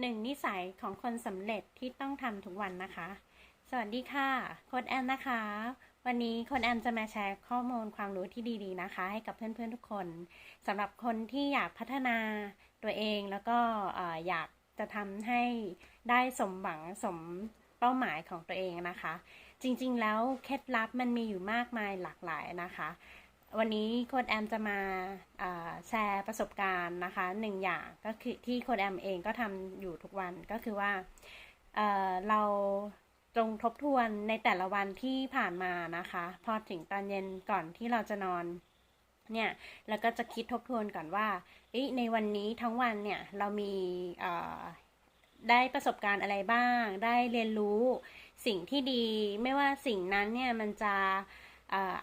หนึ่งนิสัยของคนสำเร็จที่ต้องทำทุกวันนะคะ สวัสดีค่ะโค้ดแอมนะคะ วันนี้โค้ดแอมจะมาแชร์ข้อมูลความรู้ที่ดีๆนะคะ ให้กับเพื่อนๆทุกคนสำหรับคนที่อยากพัฒนาตัวเองแล้วก็ออยากจะทำให้ได้สมหวังสมเป้าหมายของตัวเองนะคะ จริงๆแล้วเคล็ดลับมันมีอยู่มากมายหลากหลายนะคะ วันนี้โค้ดแอมจะมาา แชร์ประสบการณ์นะคะหนึ่งอย่างก็คือที่โค้ดแอมเองก็ทำอยู่ทุกวันก็คือว่าเเราจงทบทวนในแต่ละวันที่ผ่านมานะคะ พอถึงตอนเย็นก่อนที่เราจะนอนเนี่ยแล้วก็จะคิดทบทวนก่อนว่าในวันนี้ทั้งวันเนี่ยเรามีได้ประสบการณ์อะไรบ้าง ได้เรียนรู้สิ่งที่ดี ไม่ว่าสิ่งนั้นเนี่ยมันจะ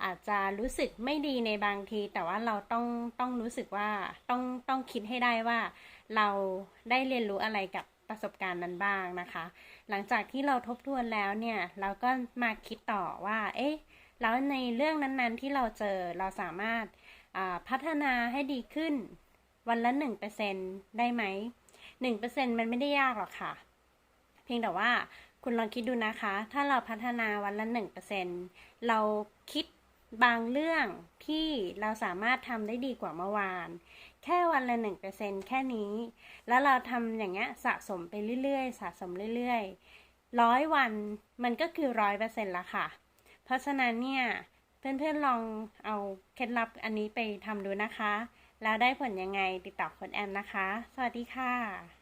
อาจจะรู้สึกไม่ดีในบางที แต่ว่าเราต้องต้องรู้สึกว่าต้องต้องคิดให้ได้ว่า เราได้เรียนรู้อะไรกับประสบการณ์นั้นบ้างนะคะ หลังจากที่เราทบทวนแล้วเนี่ย เราก็มาคิดต่อว่า เอ๊ะแล้วในเรื่องนั้นๆที่เราเจอเราสามารถาพัฒนาให้ดีขึ้นวันละหนึ่งเปอร์เซ็นได้ไหมหนึ่งเปอร์เซ็นมันไม่ได้ยากหรอกค่ะ เพียงแต่ว่า คุณลองคิดดูนะคะ ถ้าเราพัฒนาวันละหนึ่งเปอร์เซ็นเราคิดบางเรื่องที่เราสามารถทำได้ดีกว่าเมื่อวาน แค่วันละหนึ่งเปอร์เซ็นแค่นี้ แล้วเราทำอย่างเงี้ยสะสมไปเรื่อยๆ สะสมเรื่อยๆ ร้อยวันมันก็คือร้อยเปอร์เซ็นต์ละค่ะ เพราะฉะนั้นเนี่ย เพื่อนๆลองเอาเคล็ดลับอันนี้ไปทำดูนะคะ แล้วได้ผลยังไงติดต่อคนแอมนะคะ สวัสดีค่ะ